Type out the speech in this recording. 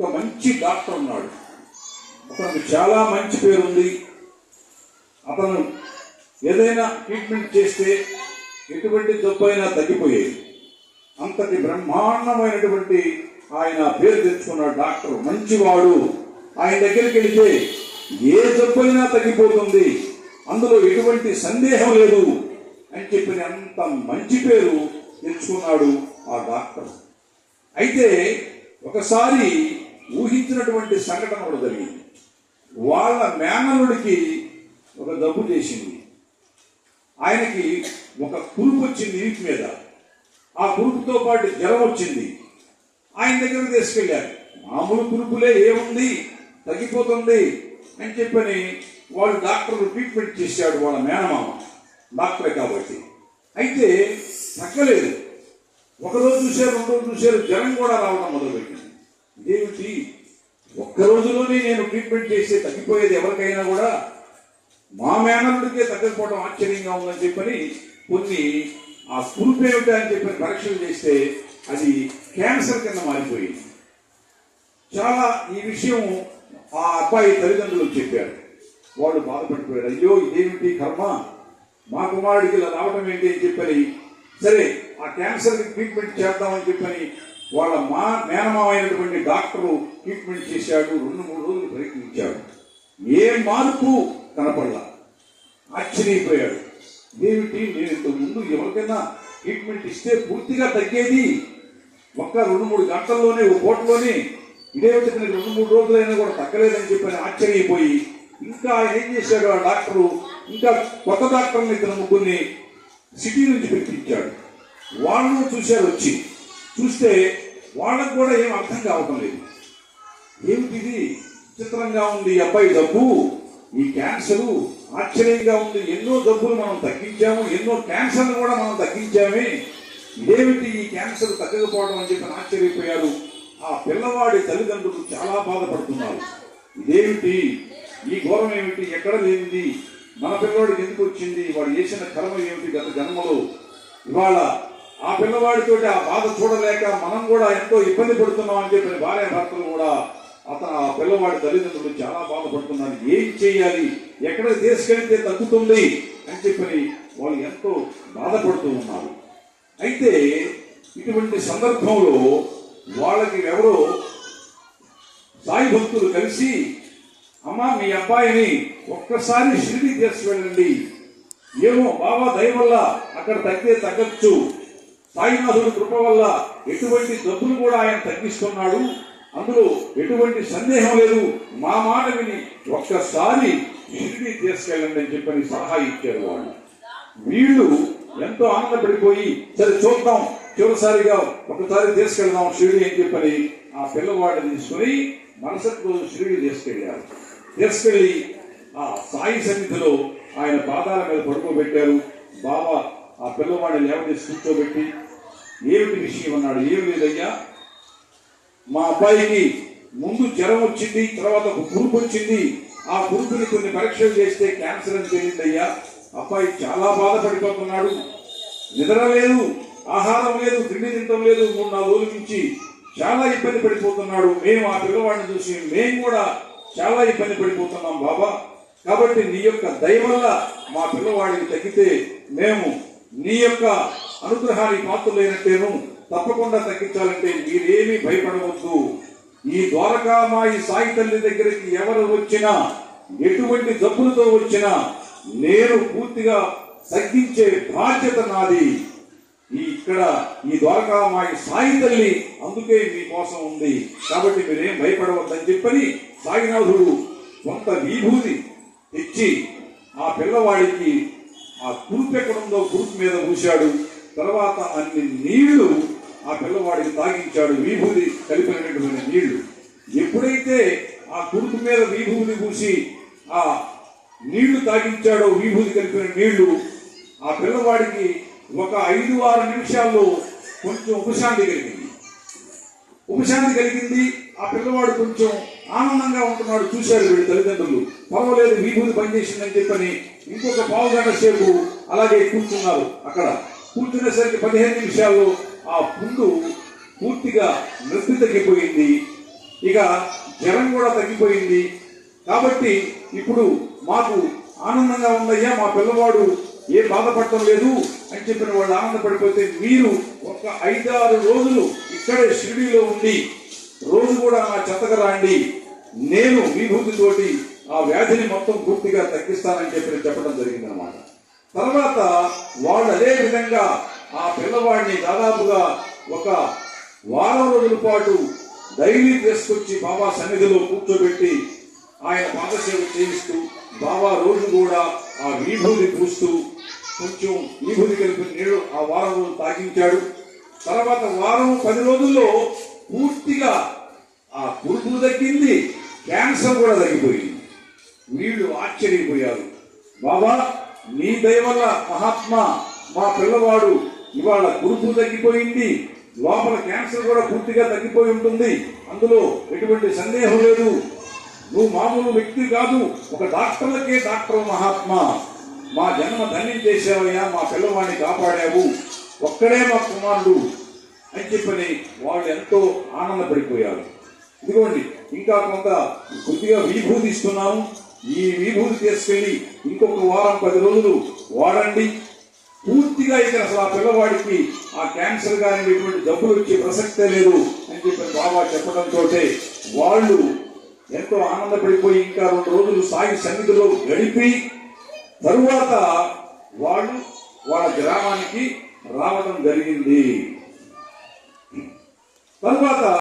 ఒక మంచి డాక్టర్ ఉన్నాడు. అతనికి చాలా మంచి పేరు ఉంది. అతను ఏదైనా ట్రీట్మెంట్ చేస్తే ఎటువంటి జబ్బు తగ్గిపోయేది. అంతటి బ్రహ్మాండమైనటువంటి ఆయన పేరు తెచ్చుకున్న డాక్టర్ మంచివాడు. ఆయన దగ్గరికి వెళితే ఏ జబ్బైనా తగ్గిపోతుంది. అందులో ఎటువంటి సందేహం లేదు అని చెప్పిన అంత మంచి పేరు తెచ్చుకున్నాడు ఆ డాక్టర్. అయితే ఒకసారి ఊహించినటువంటి సంఘటన కూడా జరిగింది. వాళ్ళ మేనలుడికి ఒక డబ్బు చేసింది. ఆయనకి ఒక కురుపు వచ్చింది వీపు మీద. ఆ కురుపుతో పాటు జ్వరం వచ్చింది. ఆయన దగ్గర తీసుకెళ్ళారు. మామూలు కురుపులే ఏముంది? తగ్గిపోతుంది అని చెప్పని వాళ్ళు డాక్టర్లు ట్రీట్మెంట్ చేశాడు వాళ్ళ మేనమామ. డాక్టరే కాబట్టి. అయితే తగ్గలేదు. ఒకరోజు చూశారు రెండు రోజు చూశారు జ్వరం కూడా రావడం మొదలుపెట్టింది. ఇదేమిటి ఒక్క రోజులోనే నేను ట్రీట్మెంట్ చేస్తే తగ్గిపోయేది ఎవరికైనా కూడా? మా మేనల్లుడికే తగ్గకపోవడం ఆశ్చర్యంగా ఉందని చెప్పని కొన్ని ఆ స్కూల్ ఏమిటా అని చెప్పి పరీక్షలు చేస్తే అది క్యాన్సర్ కింద మారిపోయింది. చాలా ఈ విషయం ఆ అబ్బాయి తల్లిదండ్రులకు చెప్పారు. వాళ్ళు బాధపడిపోయారు. అయ్యో ఇదేమిటి కర్మ? మా కుమారుడికి ఇలా రావడం ఏంటి అని చెప్పని సరే ఆ క్యాన్సర్ ట్రీట్మెంట్ చేద్దామని చెప్పని వాళ్ళ మా మేనమావ డాక్టరు ట్రీట్మెంట్ చేశాడు రెండు మూడు రోజులు ప్రయత్నించాడు. ఏ మార్పు కనపడలా. ఆశ్చర్యపోయాడు. ఏమిటి? నేను ఇంతకుముందు ఎవరికైనా ట్రీట్మెంట్ ఇస్తే పూర్తిగా తగ్గేది? ఒక్క రెండు మూడు గంటల్లోనే ఓ పూటలోనే ఇదేమిటి ఇతనికి రెండు మూడు రోజులైనా కూడా తగ్గలేదని చెప్పి ఆశ్చర్యపోయి ఇంకా ఆయన ఏం చేశాడు ఆ డాక్టరు? ఇంకా కొత్త డాక్టర్ని ఇతను ముగ్గురిని సిటీ నుంచి పిలిపించాడు. వాళ్ళు చూశారు వచ్చి చూస్తే వాళ్ళకు కూడా ఏం అర్థం కావటం లేదు. ఏమిటిది? చిత్రంగా ఉంది అబ్బాయి డబ్బు ఈ క్యాన్సరు ఆశ్చర్యంగా ఉంది. ఎన్నో జబ్బులు మనం తగ్గించాము ఎన్నో క్యాన్సర్లు కూడా మనం తగ్గించామే. ఇదేమిటి ఈ క్యాన్సర్ తగ్గకపోవడం అని చెప్పి ఆశ్చర్యపోయారు. ఆ పిల్లవాడి తల్లిదండ్రులు చాలా బాధపడుతున్నారు. ఇదేమిటి? ఈ ఘోరం ఏమిటి? ఎక్కడ లేనిది? మన పిల్లవాడికి ఎందుకు వచ్చింది? వాడు చేసిన కర్మ ఏమిటి? గత జన్మలో ఇవాళ ఆ పిల్లవాడితో ఆ బాధ చూడలేక మనం కూడా ఎంతో ఇబ్బంది పడుతున్నాం అని చెప్పిన భార్య భర్తలు కూడా అతను ఆ పిల్లవాడి తల్లిదండ్రులు చాలా బాధపడుతున్నారు. ఏం చేయాలి? ఎక్కడ తీసుకెళ్తే తగ్గుతుంది అని చెప్పని వాళ్ళు ఎంతో బాధపడుతూ ఉన్నారు. అయితే ఇటువంటి సందర్భంలో వాళ్ళకి ఎవరో సాయి భక్తులు కలిసి అమ్మ మీ అబ్బాయిని ఒక్కసారి షిరిడి తీసుకువెళ్ళండి ఏమో బాబా దయ వల్ల అక్కడ తగ్గితే తగ్గచ్చు. సాయినాథుడి కృప వల్ల ఎటువంటి జబ్బులు కూడా ఆయన తగ్గిస్తున్నాడు. అందులో ఎటువంటి సందేహం లేదు. మా మాట విని ఒక్కసారి షిరిడి తీసుకెళ్ళండి అని చెప్పని సలహా ఇచ్చారు వాళ్ళు. వీళ్ళు ఎంతో ఆనందపడిపోయి సరే చూద్దాం చివరిసారిగా ఒకసారి తీసుకెళ్దాం షిరిడి అని చెప్పని ఆ పిల్లవాడిని తీసుకుని మరుసటి రోజు షిరిడి తీసుకెళ్ళారు. తీసుకెళ్ళి ఆ సాయి సన్నిధిలో ఆయన పాదాల మీద పడుకోబెట్టారు. బాబా ఆ పిల్లవాడిని లేవదీసి కూర్చోబెట్టి ఏమిటి విషయం అన్నాడు? ఏం లేదయ్యా? మా అబ్బాయికి ముందు జ్వరం వచ్చింది తర్వాత ఒక కురుపు వచ్చింది. ఆ కురుపుని కొన్ని పరీక్షలు చేస్తే క్యాన్సర్ అని తెలియదయ్యా అబ్బాయి చాలా బాధపడిపోతున్నాడు. నిద్ర లేదు ఆహారం లేదు తిండి తింటం లేదు. మూడు నాలుగు రోజుల నుంచి చాలా ఇబ్బంది పడిపోతున్నాడు. మేము ఆ పిల్లవాడిని చూసి మేము కూడా చాలా ఇబ్బంది పడిపోతున్నాం బాబా. కాబట్టి నీ యొక్క దయ వల్ల మా పిల్లవాడికి తగ్గితే మేము నీ యొక్క అనుగ్రహానికి పాత్రలైనట్టేను తప్పకుండా తగ్గించాలంటే మీరేమీ భయపడవద్దు. ఈ ద్వారకామాయి సాయి తల్లి దగ్గరికి ఎవరు వచ్చినా ఎటువంటి జబ్బులతో వచ్చినా నేను పూర్తిగా తగ్గించే బాధ్యత నాది. ఈ ఇక్కడ ఈ ద్వారకామాయి సాయి తల్లి అందుకే మీకోసం ఉంది. కాబట్టి మీరేం భయపడవద్దని చెప్పని సాయినాథుడు కొంత విభూతి తెచ్చి ఆ పిల్లవాడికి ఆ కురుపు ఎక్కడుందో గ్రూప్ మీద పూశాడు తర్వాత అన్ని నీళ్ళు ఆ పిల్లవాడికి తాగించాడు. విభూతి కలిపినటువంటి నీళ్ళు. ఎప్పుడైతే ఆ కురుపు మీద విభూతి పూసి ఆ నీళ్ళు తాగించాడో విభూతి కలిపిన నీళ్ళు ఆ పిల్లవాడికి ఒక ఐదు ఆరు నిమిషాల్లో కొంచెం ఉపశాంతి కలిగింది. ఉపశాంతి కలిగింది. ఆ పిల్లవాడు కొంచెం ఆనందంగా ఉంటున్నాడు చూశారు వీడి తల్లిదండ్రులు. పర్వాలేదు విభూతి పనిచేసిందని చెప్పని ఇంకొక పావు గంట సేపు అలాగే కూర్చున్నారు అక్కడ. కూర్చునేసరికి పదిహేను నిమిషాల్లో ఆ పుండు పూర్తిగా నొప్పి తగ్గిపోయింది ఇక జ్వరం కూడా తగ్గిపోయింది. కాబట్టి ఇప్పుడు మాకు ఆనందంగా ఉందయ్యా మా పిల్లవాడు ఏ బాధపడటం లేదు అని చెప్పిన వాళ్ళు ఆనందపడిపోతే మీరు ఒక ఐదారు రోజులు ఇక్కడే షిరిడీలో ఉండి రోజు కూడా నా చెత్తకు రాండి. నేను విభూతితోటి ఆ వ్యాధిని మొత్తం పూర్తిగా తగ్గిస్తానని చెప్పి చెప్పడం జరిగింది అనమాట తర్వాత వాళ్ళు అదే విధంగా ఆ పిల్లవాడిని దాదాపుగా ఒక వారం రోజుల పాటు డైలీ తీసుకొచ్చి బాబా సన్నిధిలో కూర్చోబెట్టి ఆయన పాదసేవ చేయిస్తూ బాబా రోజు కూడా ఆ విభూతి పూస్తూ కొంచెం విభూతి కలిపి నీళ్ళు ఆ వారం రోజులు తాగించాడు. తర్వాత వారం పది రోజుల్లో పూర్తిగా ఆ పురుగు తగ్గింది క్యాన్సర్ కూడా తగ్గిపోయింది వీళ్ళు ఆశ్చర్యపోయారు. బాబా నీ దయవల్ల మహాత్మా మా పిల్లవాడు ఇవాళ గురుపు తగ్గిపోయింది లోపల క్యాన్సర్ కూడా పూర్తిగా తగ్గిపోయి ఉంటుంది. అందులో ఎటువంటి సందేహం లేదు. నువ్వు మామూలు వ్యక్తి కాదు ఒక డాక్టర్లకే డాక్టర్ మహాత్మా. మా జన్మ ధన్యం చేసావయ్యా మా పిల్లవాడిని కాపాడావు. ఒక్కడే మా కుమారుడు. అని చెప్పని వాళ్ళు ఎంతో ఆనందపడిపోయారు. ఇదిగోండి ఇంకా కొంత కొద్దిగా విభూతి ఇస్తున్నాము ఈ విభూతి తీసుకెళ్ళి ఇంకొక వారం పది రోజులు వాడండి. పూర్తిగా ఇక్కడ అసలు ఆ పిల్లవాడికి ఆ క్యాన్సర్ కానీ ఇటువంటి జబ్బులు వచ్చే ప్రసక్తే లేదు అని చెప్పి బాబా చెప్పడంతో వాళ్ళు ఎంతో ఆనందపడిపోయి ఇంకా రెండు రోజులు సాగి సన్నిధిలో గడిపి తరువాత వాళ్ళు వాళ్ళ గ్రామానికి రావడం జరిగింది. తరువాత